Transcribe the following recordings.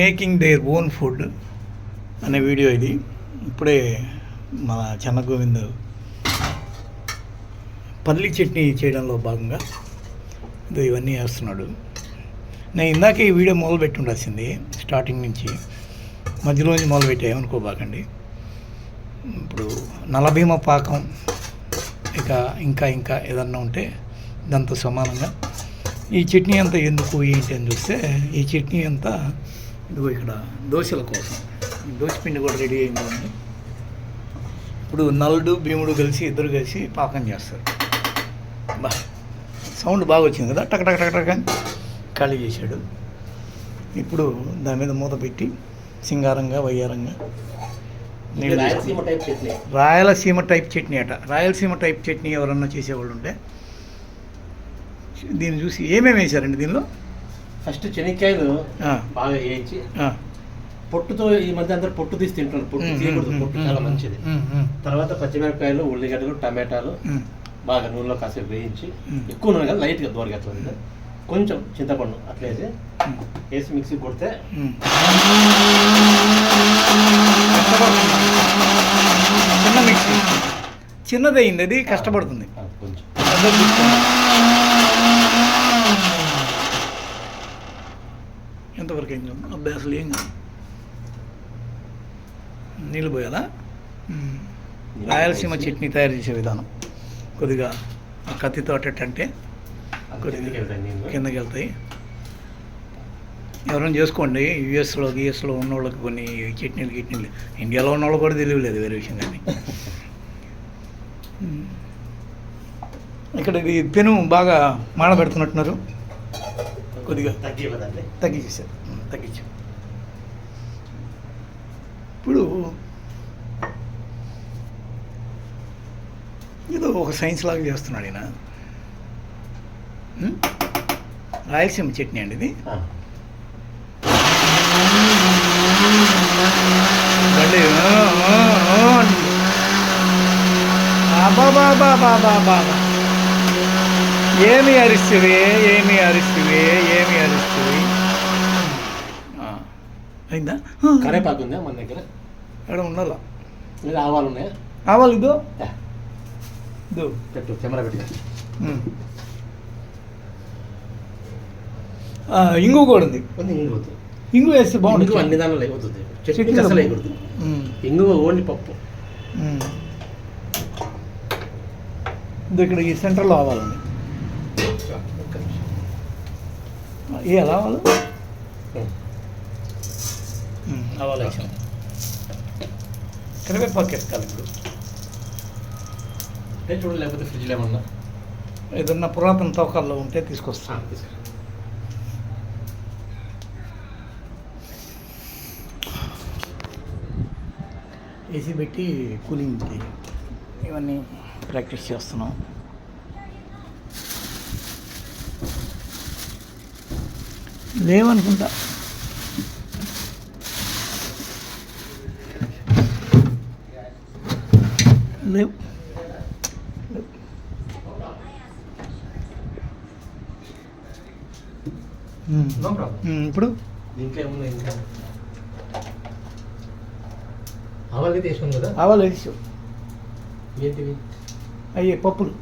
Making their own food అనే video ఇది. ఇప్పుడే మన చెన్న గోవింద్ పల్లి చట్నీ చేయడంలో భాగంగా ఇదో ఇవన్నీ వేస్తున్నాడు నేను ఇందాక ఈ వీడియో మొదలు పెట్టి ఉండాల్సింది స్టార్టింగ్ నుంచి. మధ్యలోంచి మొదలు పెట్టా ఏమనుకోబాకండి. ఇప్పుడు నలభీమ పాకం ఇక ఇంకా ఇంకా ఏదన్నా ఉంటే దాంతో సమానంగా. ఈ చట్నీ అంతా ఎందుకు ఏంటి అని చూస్తే ఈ చట్నీ అంతా ఇదిగో ఇక్కడ దోశల కోసం. దోశ పిండి కూడా రెడీ అయిందండి ఇప్పుడు నలుడు భీముడు కలిసి ఇద్దరు కలిసి పాకం చేస్తారు. బా సౌండ్ బాగా వచ్చింది కదా? టక్ టక్ టక్ అని ఖాళీ చేశాడు. ఇప్పుడు దాని మీద మూత పెట్టి సింగారంగా వయ్యారంగా నీళ్ళు రాయలసీమ టైప్ చట్నీ. రాయలసీమ టైప్ చట్నీ అట. రాయలసీమ టైప్ చట్నీ ఎవరన్నా చేసేవాళ్ళు ఉంటే దీన్ని చూసి ఏమేమి వేశారండి దీనిలో? ఫస్ట్ శనక్కాయలు బాగా వేయించి. పొట్టుతో ఈ మధ్య అందరూ పొట్టు తీసి తింటున్నారు. పొట్టు తీయకూడదు పొట్టు చాలా మంచిది. తర్వాత పచ్చిమిరపకాయలు ఉల్లిగడ్డలు టమాటాలు బాగా నూనెలో కాసేపు వేయించి. ఎక్కువ నూనె కదా లైట్గా దోరగట్లేదు కొంచెం చింతపండు అట్లా వేసి మిక్సీ కొడితే ఉమ్. చిన్న మిక్సీ. చిన్నదయింది అది కష్టపడుతుంది. కొంచెం. ఎంతవరకు అయింది అబ్బాయి అసలు ఏం కాదు. నీళ్ళు పోయాలా. రాయలసీమ చట్నీ తయారు చేసే విధానం. కొద్దిగా ఆ కత్తితో అట్టంటే కొద్దిగా కిందకి వెళ్తాయి ఎవరైనా చేసుకోండి. యూఎస్లో గిఎస్లో ఉన్న వాళ్ళకి కొన్ని చట్నీలు గిట్నీలు. ఇండియాలో ఉన్న వాళ్ళు కూడా తెలియలేదు వేరే విషయం కానీ. ఇక్కడ ఇది పెను బాగా మాడబెడుతున్నట్టున్నారు. కొద్దిగా ఉమ్, తగ్గించాం ఇప్పుడు ఏదో ఒక సైన్స్ లాగా చేస్తున్నాడు ఈయన? రాయలసీమ చట్నీ అండి ఇది మళ్ళీ ఆ, ఆ, ఆ అంటుంది. ఏమి అరిస్తువే ఏమి అరిస్తువే ఏమి అరిస్తువి ఆ, అయిందా? కరేపాకు ఉందా మన దగ్గర? ఎక్కడ ఉండాలా లేదా ఆవాలు ఉన్నాయా? ఆవాలు ఇదో? ఇదో. పెట్టు కెమెరా పెట్టి. ఇంగు కూడా ఉంది. ఇంగు ఇంగు వేస్తే బాగుంటుంది. అన్ని దానిలో చట్నీలో చట్నీకి అసలు ఉమ్, ఇంగు ఓన్లీ పప్పు. ఇక్కడ ఈ సెంటర్లో ఆవాలండి ఎలా. ఉమ్, ఆవాలు వేసాం. కరివేపాకు వేసుకోవాలి ఇప్పుడు. అంటే చూడండి లేకపోతే ఫ్రిడ్జ్లో ఏమన్నా? ఏదన్నా పురాతన తవ్వకాల్లో ఉంటే ఆ, తీసుకొస్తాం తీసుకురా. ఏసీ పెట్టి కూలింగ్కి ఇవన్నీ ప్రాక్టీస్ చేస్తున్నాం. లేవనుకుంటా. లేవు. ఇప్పుడు? ఆవాలు వేసాం కదా. ఆవాలు వేసావు ఏంటివి? అయ్యే పప్పులు.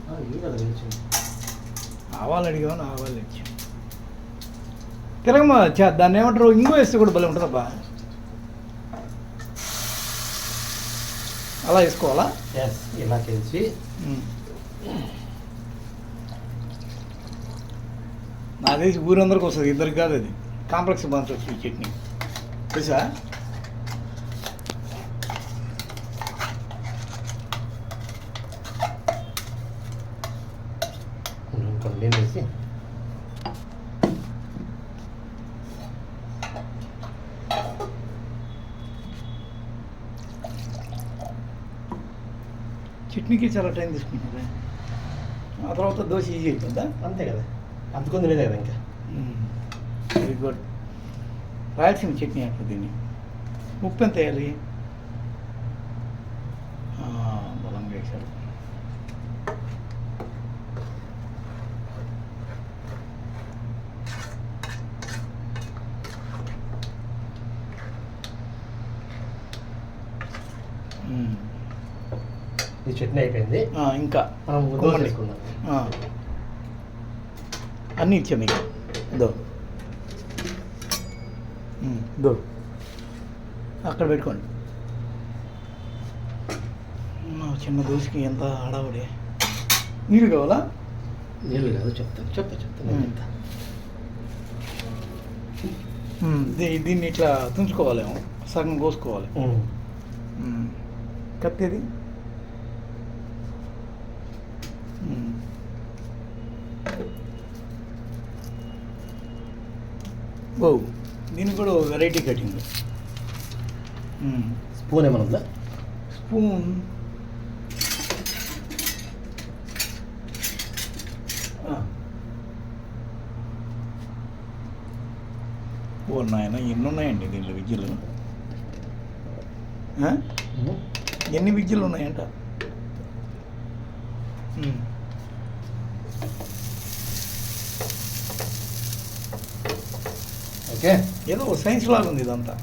ఆవాలు అడిగాను ఆవాలు ఇచ్చాం తిరగమ్మా చా దాన్ని ఏమంటారు? ఇంకో వేస్తే కూడా భలే ఉంటుందబ్బా. అలా వేసుకోవాలా? Yes, ఇలా చేసి. నాకు తెలిసి ఊరందరికి వస్తుంది ఇద్దరికి కాదు అది. కాంప్లెక్స్ బంచ్ ఈ చట్నీ. తెలుసా? చట్నీకి చాలా టైం తీసుకుంటుంది. ఆ తర్వాత దోశ ఈజీ అయిపోద్దా? అంతే కదా. అందుకుంది లేదా కదా ఇంకా. వెరీ గుడ్ రాయలసీమ చట్నీ అంటారు దీన్ని. ఉప్పు ఎంత వేయాలి? బలంగా వేశారు. Mm. ఈ చట్నీ అయిపోయింది. ఇంకా. మనం దోశ. వేసుకుందాం. అన్నీ ఇచ్చా మీకు. దో దో అక్కడ పెట్టుకోండి. చిన్న దోశకి ఎంత హడావుడి. నీళ్ళు కావాలా? నీళ్ళు కాదు చెప్తా చెప్తా చెప్తా నేను ఉమ్. చెప్తా. దీన్ని ఇట్లా తుంచుకోవాలేమో. సగం కోసుకోవాలి. కత్తేది ఓ దీనికి కూడా వెరైటీ కటింగ్. స్పూన్ ఏమైనా ఉందా స్పూన్. ఓ నాయన ఎన్ని ఉన్నాయండి దీనిలో విద్యలు? ఉమ్. ఎన్ని విద్యలు ఉన్నాయంట ఓకే? ఏదో సైన్స్ లాగా ఉంది ఇదంతా?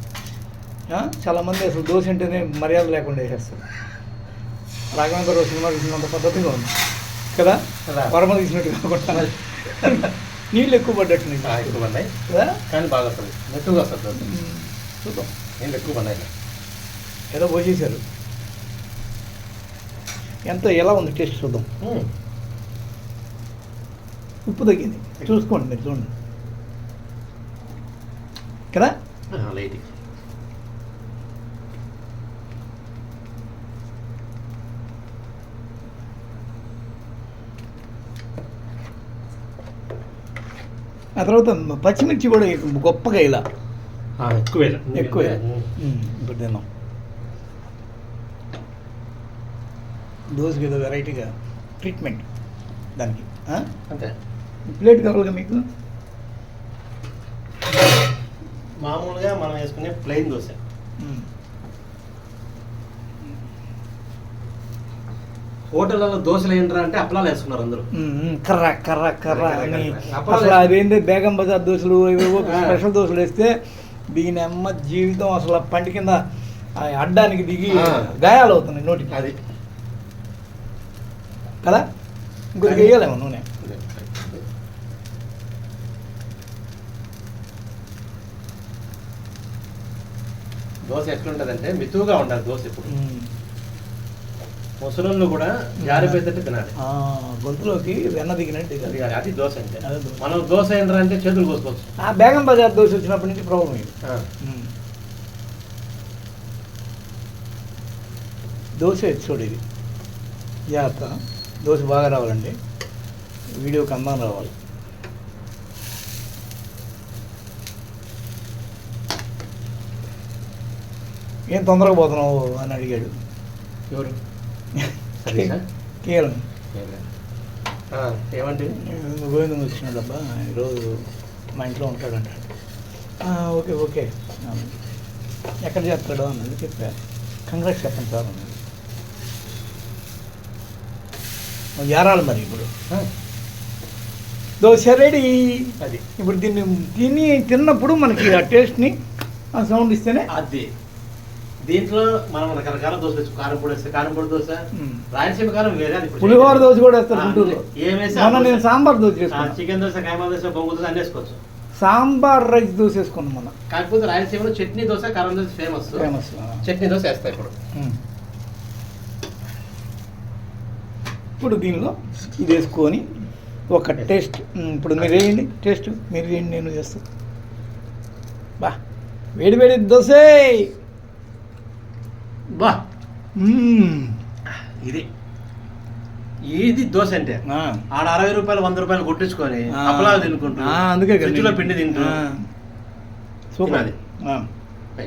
చాలామంది అసలు దోశ అంటేనే మర్యాద లేకుండా వేసేస్తారు రాఘవేంద్ర రావు సినిమా తీసినంత పద్ధతిగా ఉంది. కదా. వరమ తీసినట్టు కాకుండా నీళ్ళు ఎక్కువ పడ్డట్టు ఎక్కువ పడినాయి కదా? కానీ బాగా వస్తుంది. మెట్టుగా వస్తుంది. చూద్దాం. నీళ్ళు ఎక్కువ పడినాయి ఏదో పోసేశారు. ఎంత ఎలా ఉంది టేస్ట్ చూద్దాం. ఉప్పు తగ్గింది. చూసుకోండి మీరు చూడండి. కదా? ఆ, లైట్. ఆ తర్వాత పచ్చిమిర్చి కూడా గొప్పగా ఇలా. ఎక్కువ. ఎక్కువ. ఇప్పుడు తిన్నాం. దోశకి ఏదో వెరైటీగా ట్రీట్మెంట్ దానికి? అంతే. ప్లేట్ కావాలిగా మీకు? మామూలుగా మనం వేసుకునే ప్లెయిన్ దోశ. హోటళ్ళలో దోశలు ఏంట్రా అంటే అప్పలాలు వేసుకున్నారు అందరూ. కర్ర కర్ర కర్ర అని. అసలు అదేంటి బేగం బజార్ దోశలు ఏవేవో. స్పెషల్ దోశలు వేస్తే దీని అమ్మ జీవితం అసలు పంటి కింద అడ్డానికి దిగి. గాయాలు అవుతున్నాయి నోటికి. అది. కదా? ఇంకొక వేయాలేమో నూనె. దోశ ఎట్లుంటదంటే మితువుగా ఉండాలి దోశ ఇప్పుడు. ముసలోళ్ళు కూడా జారిపోయేటట్టు తినాలి. గొంతులోకి వెన్న దిగినట్టు అది దిగాలి. అది దోశ అంటే. మనం దోశ ఏంట్రా అంటే చేతులు కోసుకోవచ్చు. ఆ బేగం బజార్ దోశ వచ్చినప్పటి నుంచి ప్రాబ్లం ఇది. దోశ ఎపిసోడ్ ఇది. జాగ్రత్త. దోశ బాగా రావాలండి. వీడియోకి అందం రావాలి. ఏం తొందరగా పోతున్నావు అని అడిగాడు. ఎవరు? ఆ, ఏమంటే గోవిందం వచ్చినాడబ్బా ఈరోజు మా ఇంట్లో ఉంటాడంట. "ఆ, ఓకే ఓకే. ఎక్కడ చేస్తాడో అన్నది చెప్పా. కంగ్రాట్స్ చెప్పండి సార్ అన్నది. ఏరాలి మరి ఇప్పుడు. దోశ రెడీ. అది. ఇప్పుడు దీన్ని తిని తిన్నప్పుడు మనకి ఆ టేస్ట్ని ఆ సౌండ్ ఇస్తేనే అది. దీంట్లో మనం రకరకాల దోశ వేసుకో కారం పొడి వేస్తే కారం పొడి దోశ. రాయలసీమ కారం వేరే పులిహోర దోశ కూడా వేస్తారు ఆ, గుంటూరులో. ఏం వేస్తే ఆ మొన్న దోశ. నేను సాంబార్ దోశ చికెన్ దోశ కైమా దోశ బొంగు దోశ అన్నీ వేసుకోవచ్చు. సాంబార్ రైస్ దోశ వేసుకున్నాం మొన్న. కాకపోతే రాయలసీమలో చట్నీ దోశ కారం దోశ ఫేమస్ ఫేమస్ చట్నీ దోశ వేస్తాయి ఇప్పుడు. ఇప్పుడు దీనిలో ఇది వేసుకొని ఒక టేస్ట్. ఇప్పుడు మీరు వేయండి. టేస్ట్ మీరు వేయండి నేను చేస్తాను బా. వేడి వేడి దోశ! బా. ఇది ఇది దోశ అంటే. ఆడ అరవై రూపాయలు వంద రూపాయలు కొట్టించుకొని ఆ. అప్పలాలు తినుకుంటూ ఆ, అందుకే పిండి తింటూ. సూపర్. ఆ.